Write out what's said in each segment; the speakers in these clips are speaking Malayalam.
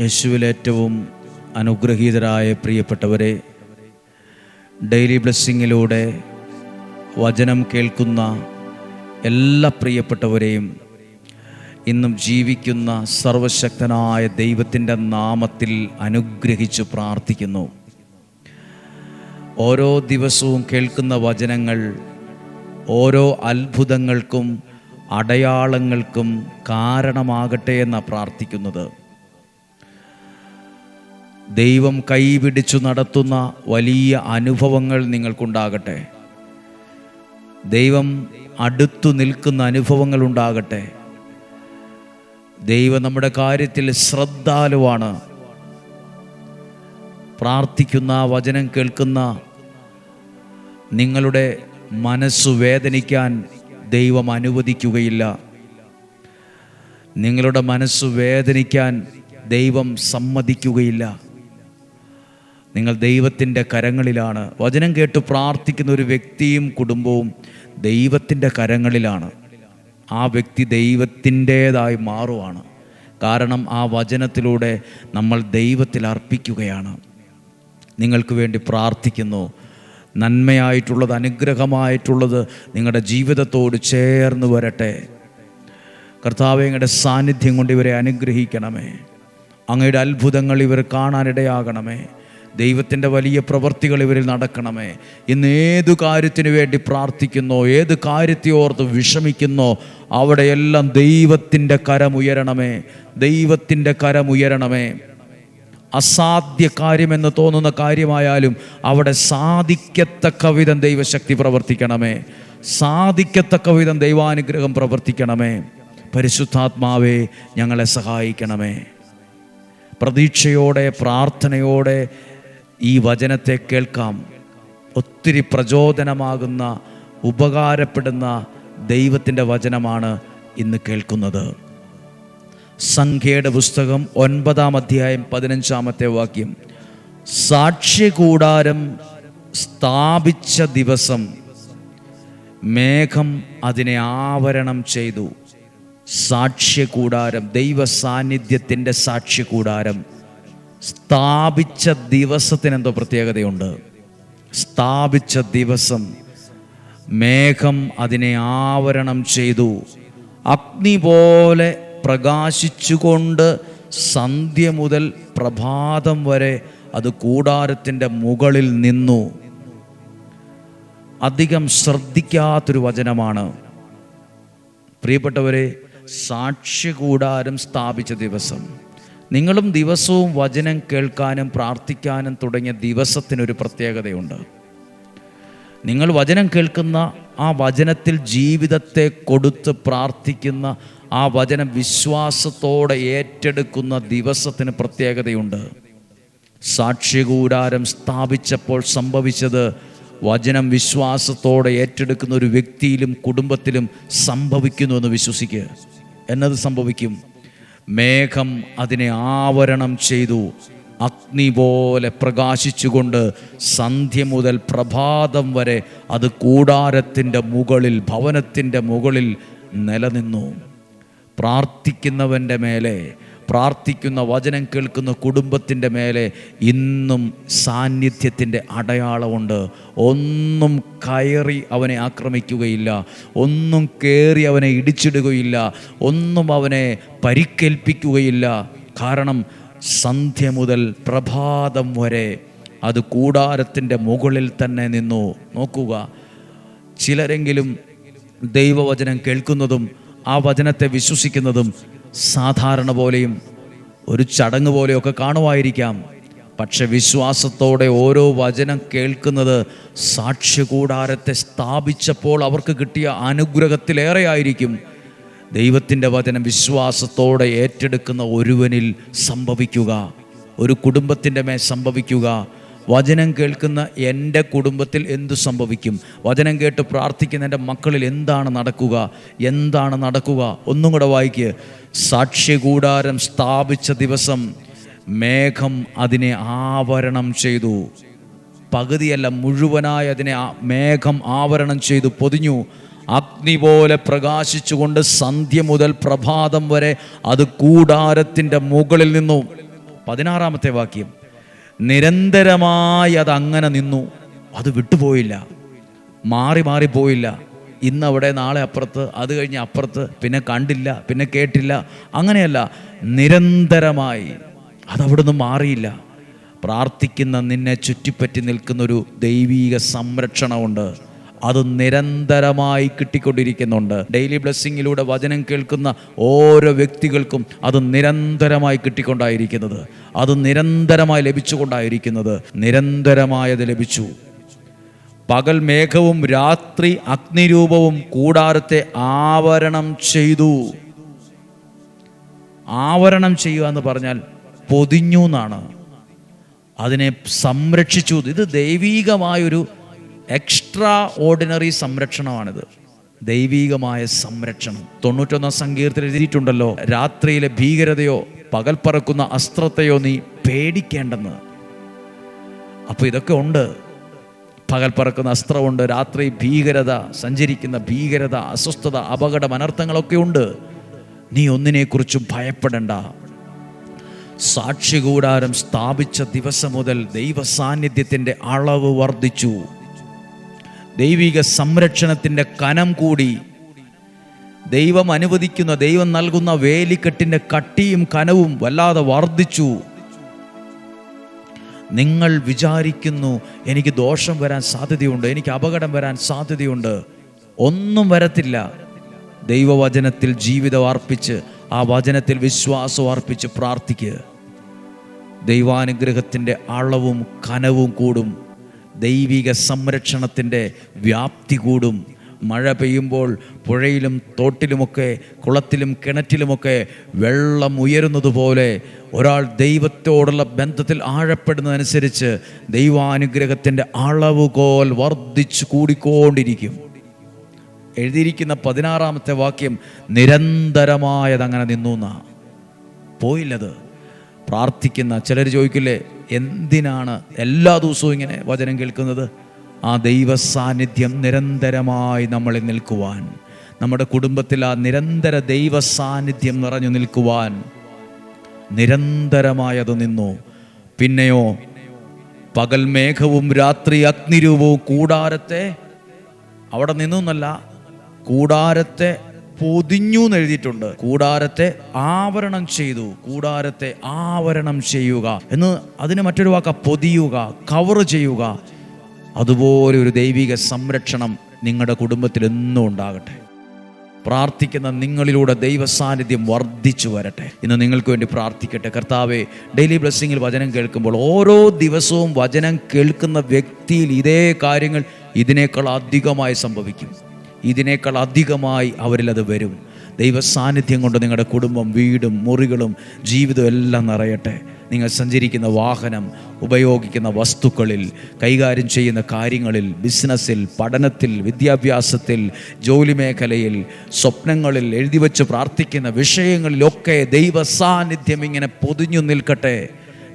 യേശുവിലേറ്റവും അനുഗ്രഹീതരായ പ്രിയപ്പെട്ടവരെ ഡെയിലി ബ്ലെസ്സിങ്ങിലൂടെ വചനം കേൾക്കുന്ന എല്ലാ പ്രിയപ്പെട്ടവരെയും ഇന്നും ജീവിക്കുന്ന സർവശക്തനായ ദൈവത്തിന്റെ നാമത്തിൽ അനുഗ്രഹിച്ച് പ്രാർത്ഥിക്കുന്നു. ഓരോ ദിവസവും കേൾക്കുന്ന വചനങ്ങൾ ഓരോ അത്ഭുതങ്ങൾക്കും അടയാളങ്ങൾക്കും കാരണമാകട്ടെ എന്നാണ് പ്രാർത്ഥിക്കുന്നത്. ദൈവം കൈപിടിച്ചു നടത്തുന്ന വലിയ അനുഭവങ്ങൾ നിങ്ങൾക്കുണ്ടാകട്ടെ. ദൈവം അടുത്തു നിൽക്കുന്ന അനുഭവങ്ങൾ ഉണ്ടാകട്ടെ. ദൈവം നമ്മുടെ കാര്യത്തിൽ ശ്രദ്ധാലുവാണ്. പ്രാർത്ഥിക്കുന്ന വചനം കേൾക്കുന്ന നിങ്ങളുടെ മനസ്സു വേദനിക്കാൻ ദൈവം അനുവദിക്കുകയില്ല. നിങ്ങളുടെ മനസ്സു വേദനിക്കാൻ ദൈവം സമ്മതിക്കുകയില്ല. നിങ്ങൾ ദൈവത്തിന്റെ കരങ്ങളിലാണ്. വചനം കേട്ട് പ്രാർത്ഥിക്കുന്ന ഒരു വ്യക്തിയും കുടുംബവും ദൈവത്തിന്റെ കരങ്ങളിലാണ്. ആ വ്യക്തി ദൈവത്തിന്റേതായി മാറുവാണ്. കാരണം ആ വചനത്തിലൂടെ നമ്മൾ ദൈവത്തിൽ അർപ്പിക്കുകയാണ്. നിങ്ങൾക്ക് വേണ്ടി പ്രാർത്ഥിക്കുന്നു. നന്മയായിട്ടുള്ളത് അനുഗ്രഹമായിട്ടുള്ളത് നിങ്ങളുടെ ജീവിതത്തോട് ചേർന്ന് വരട്ടെ. കർത്താവ് അങ്ങയുടെ സാന്നിധ്യം കൊണ്ട് ഇവരെ അനുഗ്രഹിക്കണമേ. അങ്ങയുടെ അത്ഭുതങ്ങൾ ഇവർ കാണാനിടയാകണമേ. ദൈവത്തിന്റെ വലിയ പ്രവൃത്തികൾ ഇവരിൽ നടക്കണമേ. ഇന്ന് ഏതു കാര്യത്തിനു വേണ്ടി പ്രാർത്ഥിക്കുന്നോ ഏത് കാര്യത്തെ ഓർത്ത് വിഷമിക്കുന്നോ അവിടെയെല്ലാം ദൈവത്തിന്റെ കരമുയരണമേ ദൈവത്തിന്റെ കരമുയരണമേ അസാധ്യ കാര്യമെന്ന് തോന്നുന്ന കാര്യമായാലും അവിടെ സാധിക്കത്തക്ക വിധം ദൈവശക്തി പ്രവർത്തിക്കണമേ. സാധിക്കത്തക്ക വിധം ദൈവാനുഗ്രഹം പ്രവർത്തിക്കണമേ. പരിശുദ്ധാത്മാവേ ഞങ്ങളെ സഹായിക്കണമേ. പ്രതീക്ഷയോടെ പ്രാർത്ഥനയോടെ ഈ വചനത്തെ കേൾക്കാം. ഒത്തിരി പ്രചോദനമാകുന്ന ഉപകാരപ്പെടുന്ന ദൈവത്തിന്റെ വചനമാണ് ഇന്ന് കേൾക്കുന്നത്. സംഖ്യയുടെ പുസ്തകം ഒൻപതാം അധ്യായം പതിനഞ്ചാമത്തെ വാക്യം. സാക്ഷ്യകൂടാരം സ്ഥാപിച്ച ദിവസം മേഘം അതിനെ ആവരണം ചെയ്തു. സാക്ഷ്യകൂടാരം ദൈവ സാന്നിധ്യത്തിന്റെ സാക്ഷ്യകൂടാരം. സ്ഥാപിച്ച ദിവസത്തിന് എന്തോ പ്രത്യേകതയുണ്ട്. സ്ഥാപിച്ച ദിവസം മേഘം അതിനെ ആവരണം ചെയ്തു. അഗ്നി പോലെ പ്രകാശിച്ചുകൊണ്ട് സന്ധ്യ മുതൽ പ്രഭാതം വരെ അത് കൂടാരത്തിന്റെ മുകളിൽ നിന്നു. അധികം ശ്രദ്ധിക്കാത്തൊരു വചനമാണ്. പ്രിയപ്പെട്ടവരെ സാക്ഷ്യകൂടാരം സ്ഥാപിച്ച ദിവസം. നിങ്ങളും ദിവസവും വചനം കേൾക്കാനും പ്രാർത്ഥിക്കാനും തുടങ്ങിയ ദിവസത്തിനൊരു പ്രത്യേകതയുണ്ട്. നിങ്ങൾ വചനം കേൾക്കുന്ന ആ വചനത്തിൽ ജീവിതത്തെ കൊടുത്ത് പ്രാർത്ഥിക്കുന്ന ആ വചനം വിശ്വാസത്തോടെ ഏറ്റെടുക്കുന്ന ദിവസത്തിന് പ്രത്യേകതയുണ്ട്. സാക്ഷ്യകൂടാരം സ്ഥാപിച്ചപ്പോൾ സംഭവിച്ചത് വചനം വിശ്വാസത്തോടെ ഏറ്റെടുക്കുന്ന ഒരു വ്യക്തിയിലും കുടുംബത്തിലും സംഭവിക്കുന്നു എന്ന് വിശ്വസിക്കുക. എന്നത് സംഭവിക്കും. മേഘം അതിനെ ആവരണം ചെയ്തു. അഗ്നി പോലെ പ്രകാശിച്ചുകൊണ്ട് സന്ധ്യ മുതൽ പ്രഭാതം വരെ അത് കൂടാരത്തിന്റെ മുകളിൽ ഭവനത്തിന്റെ മുകളിൽ നിലനിന്നു. പ്രാർത്ഥിക്കുന്നവന്റെ മേലെ പ്രാർത്ഥിക്കുന്ന വചനം കേൾക്കുന്ന കുടുംബത്തിന്റെ മേലെ ഇന്നും സാന്നിധ്യത്തിന്റെ അടയാളമുണ്ട്. ഒന്നും കയറി അവനെ ആക്രമിക്കുകയില്ല. ഒന്നും കയറി അവനെ ഇടിച്ചിടുകയില്ല. ഒന്നും അവനെ പരിക്കേൽപ്പിക്കുകയില്ല. കാരണം സന്ധ്യ മുതൽ പ്രഭാതം വരെ അത് കൂടാരത്തിന്റെ മുകളിൽ തന്നെ നിന്നു. നോക്കുക. ചിലരെങ്കിലും ദൈവവചനം കേൾക്കുന്നതും ആ വചനത്തെ വിശ്വസിക്കുന്നതും സാധാരണ പോലെയും ഒരു ചടങ്ങ് പോലെയൊക്കെ കാണുമായിരിക്കാം. പക്ഷെ വിശ്വാസത്തോടെ ഓരോ വചനം കേൾക്കുന്നത് സാക്ഷ്യകൂടാരത്തെ സ്ഥാപിച്ചപ്പോൾ അവർക്ക് കിട്ടിയ അനുഗ്രഹത്തിലേറെ ആയിരിക്കും ദൈവത്തിന്റെ വചനം വിശ്വാസത്തോടെ ഏറ്റെടുക്കുന്ന ഒരുവനിൽ സംഭവിക്കുക ഒരു കുടുംബത്തിന്റെ മേൽ സംഭവിക്കുക വചനം കേൾക്കുന്ന എന്റെ കുടുംബത്തിൽ എന്ത് സംഭവിക്കും? വചനം കേട്ട് പ്രാർത്ഥിക്കുന്ന എന്റെ മക്കളിൽ എന്താണ് നടക്കുക? എന്താണ് നടക്കുക? ഒന്നും കൂടെ വായിക്കുക സാക്ഷ്യകൂടാരം സ്ഥാപിച്ച ദിവസം മേഘം അതിനെ ആവരണം ചെയ്തു. പകുതിയല്ല മുഴുവനായി അതിനെ മേഘം ആവരണം ചെയ്തു പൊതിഞ്ഞു. അഗ്നി പോലെ പ്രകാശിച്ചുകൊണ്ട് സന്ധ്യ മുതൽ പ്രഭാതം വരെ അത് കൂടാരത്തിന്റെ മുകളിൽ നിന്നു. പതിനാറാമത്തെ വാക്യം. നിരന്തരമായി അത് അങ്ങനെ നിന്നു. അത് വിട്ടുപോയില്ല. മാറി മാറി പോയില്ല. ഇന്ന് അവിടെ നാളെ അപ്പുറത്ത് അത് കഴിഞ്ഞ് അപ്പുറത്ത് പിന്നെ കണ്ടില്ല പിന്നെ കേട്ടില്ല. അങ്ങനെയല്ല നിരന്തരമായി. അതവിടുന്ന് മാറിയില്ല. പ്രാർത്ഥിക്കുന്ന നിന്നെ ചുറ്റിപ്പറ്റി നിൽക്കുന്നൊരു ദൈവീക സംരക്ഷണമുണ്ട്. അത് നിരന്തരമായി കിട്ടിക്കൊണ്ടിരിക്കുന്നുണ്ട്. ഡെയിലി ബ്ലെസ്സിങ്ങിലൂടെ വചനം കേൾക്കുന്ന ഓരോ വ്യക്തികൾക്കും അത് നിരന്തരമായി കിട്ടിക്കൊണ്ടായിരിക്കുന്നത്. അത് നിരന്തരമായി ലഭിച്ചുകൊണ്ടായിരിക്കുന്നത്. നിരന്തരമായത് ലഭിച്ചു. പകൽ മേഘവും രാത്രി അഗ്നിരൂപവും കൂടാരത്തെ ആവരണം ചെയ്തു. ആവരണം ചെയ്യുക എന്ന് പറഞ്ഞാൽ പൊതിഞ്ഞു എന്നാണ്. അതിനെ സംരക്ഷിച്ചു. ഇത് ദൈവീകമായൊരു എക്സ്ട്രാ ഓർഡിനറി സംരക്ഷണമാണിത്. ദൈവീകമായ സംരക്ഷണം. തൊണ്ണൂറ്റൊന്നാം സങ്കീർത്തിൽ എഴുതിയിട്ടുണ്ടല്ലോ രാത്രിയിലെ ഭീകരതയോ പകൽ പറക്കുന്ന അസ്ത്രത്തെയോ നീ പേടിക്കേണ്ടെന്ന്. അപ്പോൾ ഇതൊക്കെ ഉണ്ട്. പകൽ പറക്കുന്ന അസ്ത്രമുണ്ട് രാത്രി ഭീകരത സഞ്ചരിക്കുന്ന ഭീകരത അസ്വസ്ഥത അപകടം അനർത്ഥങ്ങളൊക്കെ ഉണ്ട്. നീ ഒന്നിനെക്കുറിച്ചും ഭയപ്പെടണ്ട. സാക്ഷികൂടാരം സ്ഥാപിച്ച ദിവസം മുതൽ ദൈവ സാന്നിധ്യത്തിന്റെ അളവ് വർദ്ധിച്ചു. ദൈവിക സംരക്ഷണത്തിന്റെ കനം കൂടി. ദൈവം അനുവദിക്കുന്ന ദൈവം നൽകുന്ന വേലിക്കെട്ടിന്റെ കട്ടിയും കനവും വല്ലാതെ വർദ്ധിച്ചു. നിങ്ങൾ വിചാരിക്കുന്നു എനിക്ക് ദോഷം വരാൻ സാധ്യതയുണ്ട് എനിക്ക് അപകടം വരാൻ സാധ്യതയുണ്ട്. ഒന്നും വരത്തില്ല. ദൈവവചനത്തിൽ ജീവിതം അർപ്പിച്ച് ആ വചനത്തിൽ വിശ്വാസം അർപ്പിച്ച് പ്രാർത്ഥിക്കുക ദൈവാനുഗ്രഹത്തിന്റെ അളവും കനവും കൂടും. ദൈവിക സംരക്ഷണത്തിന്റെ വ്യാപ്തി കൂടും. മഴ പെയ്യുമ്പോൾ പുഴയിലും തോട്ടിലുമൊക്കെ കുളത്തിലും കിണറ്റിലുമൊക്കെ വെള്ളം ഉയരുന്നതുപോലെ ഒരാൾ ദൈവത്തോടുള്ള ബന്ധത്തിൽ ആഴപ്പെടുന്നതനുസരിച്ച് ദൈവാനുഗ്രഹത്തിന്റെ അളവുകോൽ വർദ്ധിച്ചു കൂടിക്കൊണ്ടിരിക്കും. എഴുതിയിരിക്കുന്ന പതിനാറാമത്തെ വാക്യം നിരന്തരമായതങ്ങനെ നിന്നു എന്നാ. പോയില്ലത്. പ്രാർത്ഥിക്കുന്ന ചിലർ ചോദിക്കില്ലേ എന്തിനാണ് എല്ലാ ദിവസവും ഇങ്ങനെ വചനം കേൾക്കുന്നത്? ആ ദൈവ സാന്നിധ്യം നിരന്തരമായി നമ്മളിൽ നിൽക്കുവാൻ നമ്മുടെ കുടുംബത്തിൽ ആ നിരന്തര ദൈവ സാന്നിധ്യം നിറഞ്ഞു നിൽക്കുവാൻ നിരന്തരമായി അത് നിന്നു. പിന്നെയോ പകൽ മേഘവും രാത്രി അഗ്നിരൂപവും കൂടാരത്തെ അവിടെ നിന്നു എന്നല്ല കൂടാരത്തെ പൊതിഞ്ഞു എഴുതിയിട്ടുണ്ട്. കൂടാരത്തെ ആവരണം ചെയ്തു. കൂടാരത്തെ ആവരണം ചെയ്യുക എന്ന് അതിന് മറ്റൊരു വാക്ക പൊതിയുക കവർ ചെയ്യുക. അതുപോലെ ഒരു ദൈവിക സംരക്ഷണം നിങ്ങളുടെ കുടുംബത്തിൽ എന്നും ഉണ്ടാകട്ടെ. പ്രാർത്ഥിക്കുന്ന നിങ്ങളിലൂടെ ദൈവസാന്നിധ്യം വർദ്ധിച്ചു വരട്ടെ. ഇന്ന് നിങ്ങൾക്ക് വേണ്ടി പ്രാർത്ഥിക്കട്ടെ. കർത്താവെ ഡെയിലി ബ്ലെസ്സിങ്ങിൽ വചനം കേൾക്കുമ്പോൾ ഓരോ ദിവസവും വചനം കേൾക്കുന്ന വ്യക്തിയിൽ ഇതേ കാര്യങ്ങൾ ഇതിനേക്കാൾ അധികമായി സംഭവിക്കും. ഇതിനേക്കാൾ അധികമായി അവരിൽ അത് വരും. ദൈവ സാന്നിധ്യം കൊണ്ട് നിങ്ങളുടെ കുടുംബം വീടും മുറികളും ജീവിതവും എല്ലാം നിറയട്ടെ. നിങ്ങൾ സഞ്ചരിക്കുന്ന വാഹനം ഉപയോഗിക്കുന്ന വസ്തുക്കളിൽ കൈകാര്യം ചെയ്യുന്ന കാര്യങ്ങളിൽ ബിസിനസ്സിൽ പഠനത്തിൽ വിദ്യാഭ്യാസത്തിൽ ജോലി മേഖലയിൽ സ്വപ്നങ്ങളിൽ എഴുതി വച്ച് പ്രാർത്ഥിക്കുന്ന വിഷയങ്ങളിലൊക്കെ ദൈവ സാന്നിധ്യം ഇങ്ങനെ പൊതിഞ്ഞു നിൽക്കട്ടെ.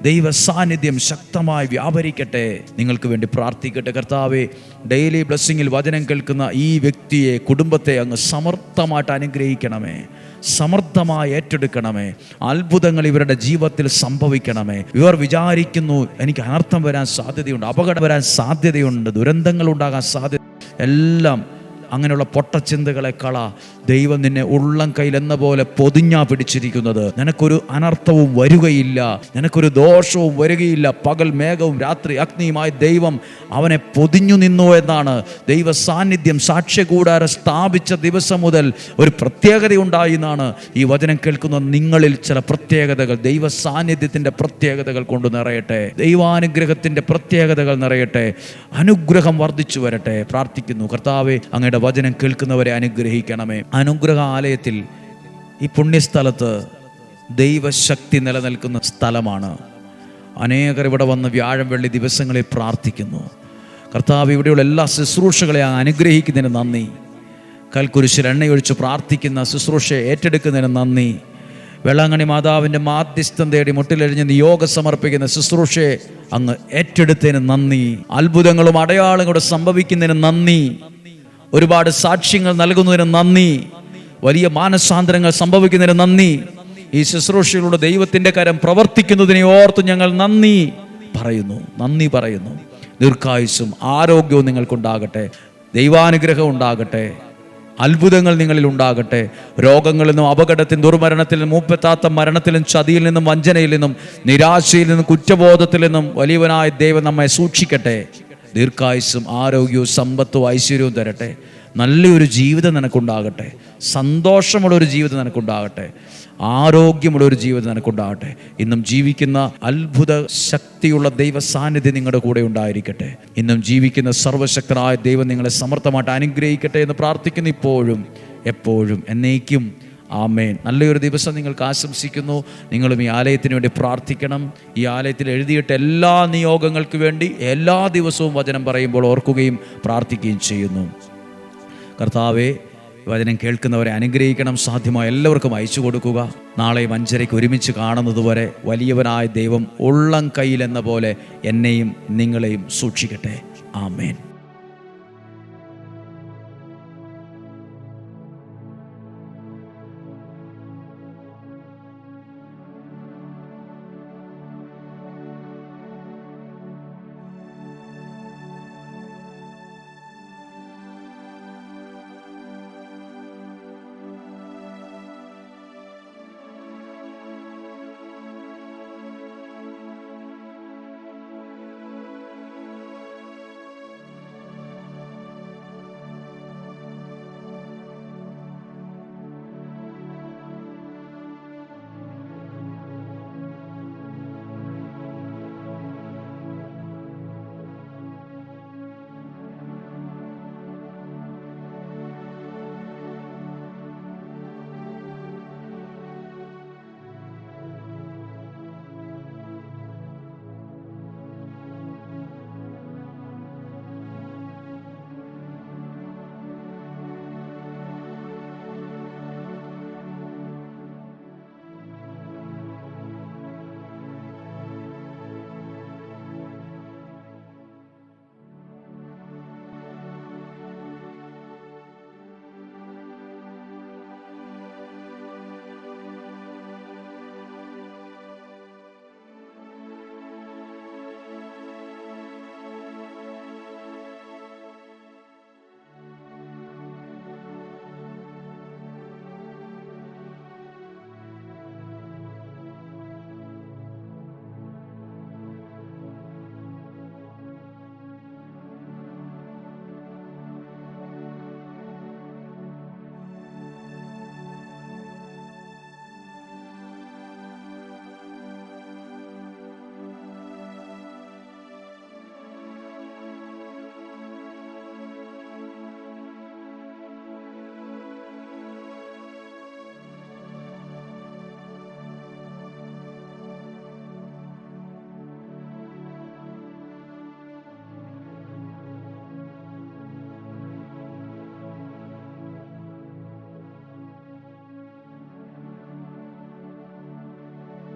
ദൈവ സാന്നിധ്യം ശക്തമായി വ്യാപരിക്കട്ടെ. നിങ്ങൾക്ക് വേണ്ടി പ്രാർത്ഥിക്കട്ടെ കർത്താവെ. ഡെയിലി ബ്ലെസ്സിങ്ങിൽ വചനം കേൾക്കുന്ന ഈ വ്യക്തിയെ കുടുംബത്തെ അങ്ങ് സമർത്ഥമായിട്ട് അനുഗ്രഹിക്കണമേ. സമർത്ഥമായി ഏറ്റെടുക്കണമേ. അത്ഭുതങ്ങൾ ഇവരുടെ ജീവിതത്തിൽ സംഭവിക്കണമേ. ഇവർ വിചാരിക്കുന്നു എനിക്ക് അനർത്ഥം വരാൻ സാധ്യതയുണ്ട് അപകടം വരാൻ സാധ്യതയുണ്ട് ദുരന്തങ്ങൾ ഉണ്ടാകാൻ സാധ്യത എല്ലാം അങ്ങനെയുള്ള പൊട്ടച്ചിന്തകളെ കള ദൈവം നിന്നെ ഉള്ളം കയ്യിൽ എന്ന പോലെ പൊതിഞ്ഞാ പിടിച്ചിരിക്കുന്നത്. നിനക്കൊരു അനർത്ഥവും വരികയില്ല. നിനക്കൊരു ദോഷവും വരികയില്ല. പകൽ മേഘവും രാത്രി അഗ്നിയുമായി ദൈവം അവനെ പൊതിഞ്ഞു നിന്നു എന്നാണ്. ദൈവ സാന്നിധ്യം സാക്ഷ്യകൂടാരം സ്ഥാപിച്ച ദിവസം മുതൽ ഒരു പ്രത്യേകത ഉണ്ടായി എന്നാണ് ഈ വചനം കേൾക്കുന്ന നിങ്ങളിൽ ചില പ്രത്യേകതകൾ. ദൈവ സാന്നിധ്യത്തിന്റെ പ്രത്യേകതകൾ കൊണ്ട് നിറയട്ടെ. ദൈവാനുഗ്രഹത്തിന്റെ പ്രത്യേകതകൾ നിറയട്ടെ. അനുഗ്രഹം വർദ്ധിച്ചു വരട്ടെ. പ്രാർത്ഥിക്കുന്നു. കർത്താവെ അങ്ങയുടെ വചനം കേൾക്കുന്നവരെ അനുഗ്രഹിക്കണമേ. അനുഗ്രഹ ആലയത്തിൽ ഈ പുണ്യസ്ഥലത്ത് ദൈവശക്തി നിലനിൽക്കുന്ന സ്ഥലമാണ്. അനേകർ ഇവിടെ വന്ന് വ്യാഴം വെള്ളി ദിവസങ്ങളിൽ പ്രാർത്ഥിക്കുന്നു. കർത്താവ് ഇവിടെയുള്ള എല്ലാ ശുശ്രൂഷകളെ അനുഗ്രഹിക്കുന്നതിന് നന്ദി. കൽക്കുരിശിൽ എണ്ണയൊഴിച്ച് പ്രാർത്ഥിക്കുന്ന ശുശ്രൂഷയെ ഏറ്റെടുക്കുന്നതിന് നന്ദി. വെള്ളാങ്ങണി മാതാവിന്റെ മാധ്യസ്ഥം തേടി മുട്ടിലെഴിഞ്ഞ് നിയോഗം സമർപ്പിക്കുന്ന ശുശ്രൂഷയെ അങ്ങ് ഏറ്റെടുത്തതിന് നന്ദി. അത്ഭുതങ്ങളും അടയാളങ്ങളും സംഭവിക്കുന്നതിന് നന്ദി. ഒരുപാട് സാക്ഷ്യങ്ങൾ നൽകുന്നതിന് നന്ദി. വലിയ മാനസാന്തരങ്ങൾ സംഭവിക്കുന്നതിന് നന്ദി. ഈ ശുശ്രൂഷയിലൂടെ ദൈവത്തിന്റെ കരം പ്രവർത്തിക്കുന്നതിനെ ഓർത്ത് ഞങ്ങൾ നന്ദി പറയുന്നു. നന്ദി പറയുന്നു. ദീർഘായുസ്സും ആരോഗ്യവും നിങ്ങൾക്കുണ്ടാകട്ടെ. ദൈവാനുഗ്രഹം ഉണ്ടാകട്ടെ. അത്ഭുതങ്ങൾ നിങ്ങളിൽ ഉണ്ടാകട്ടെ. രോഗങ്ങളിൽ നിന്നും അപകടത്തിൽ ദുർമരണത്തിൽ നിന്നും മൂപ്പെത്താത്ത മരണത്തിലും ചതിയിൽ നിന്നും വഞ്ചനയിൽ നിന്നും നിരാശയിൽ നിന്നും കുറ്റബോധത്തിൽ നിന്നും വലിയവനായ ദൈവം നമ്മെ സൂക്ഷിക്കട്ടെ. ദീർഘായുസ്സും ആരോഗ്യവും സമ്പത്തും ഐശ്വര്യവും തരട്ടെ. നല്ലൊരു ജീവിതം നിനക്കുണ്ടാകട്ടെ. സന്തോഷമുള്ളൊരു ജീവിതം നിനക്കുണ്ടാകട്ടെ. ആരോഗ്യമുള്ളൊരു ജീവിതം നിനക്കുണ്ടാകട്ടെ. ഇന്നും ജീവിക്കുന്ന അത്ഭുത ശക്തിയുള്ള ദൈവ സാന്നിധ്യം നിങ്ങളുടെ കൂടെ ഉണ്ടായിരിക്കട്ടെ. ഇന്നും ജീവിക്കുന്ന സർവശക്തനായ ദൈവം നിങ്ങളെ സമർത്ഥമായിട്ട് അനുഗ്രഹിക്കട്ടെ എന്ന് പ്രാർത്ഥിക്കുന്നു ഇപ്പോഴും എപ്പോഴും. എന്നേക്കും ആമേൻ. നല്ലൊരു ദിവസം നിങ്ങൾക്ക് ആശംസിക്കുന്നു. നിങ്ങളും ഈ ആലയത്തിന് വേണ്ടി പ്രാർത്ഥിക്കണം. ഈ ആലയത്തിൽ എഴുതിയിട്ട് എല്ലാ നിയോഗങ്ങൾക്ക് വേണ്ടി എല്ലാ ദിവസവും വചനം പറയുമ്പോൾ ഓർക്കുകയും പ്രാർത്ഥിക്കുകയും ചെയ്യുന്നു. കർത്താവെ വചനം കേൾക്കുന്നവരെ അനുഗ്രഹിക്കണം. സാധ്യമായ എല്ലാവർക്കും അയച്ചു കൊടുക്കുക. നാളെ അഞ്ചരയ്ക്ക് ഒരുമിച്ച് കാണുന്നതുവരെ വലിയവനായ ദൈവം ഉള്ളം കയ്യിലെന്ന പോലെ എന്നെയും നിങ്ങളെയും സൂക്ഷിക്കട്ടെ. ആമേൻ.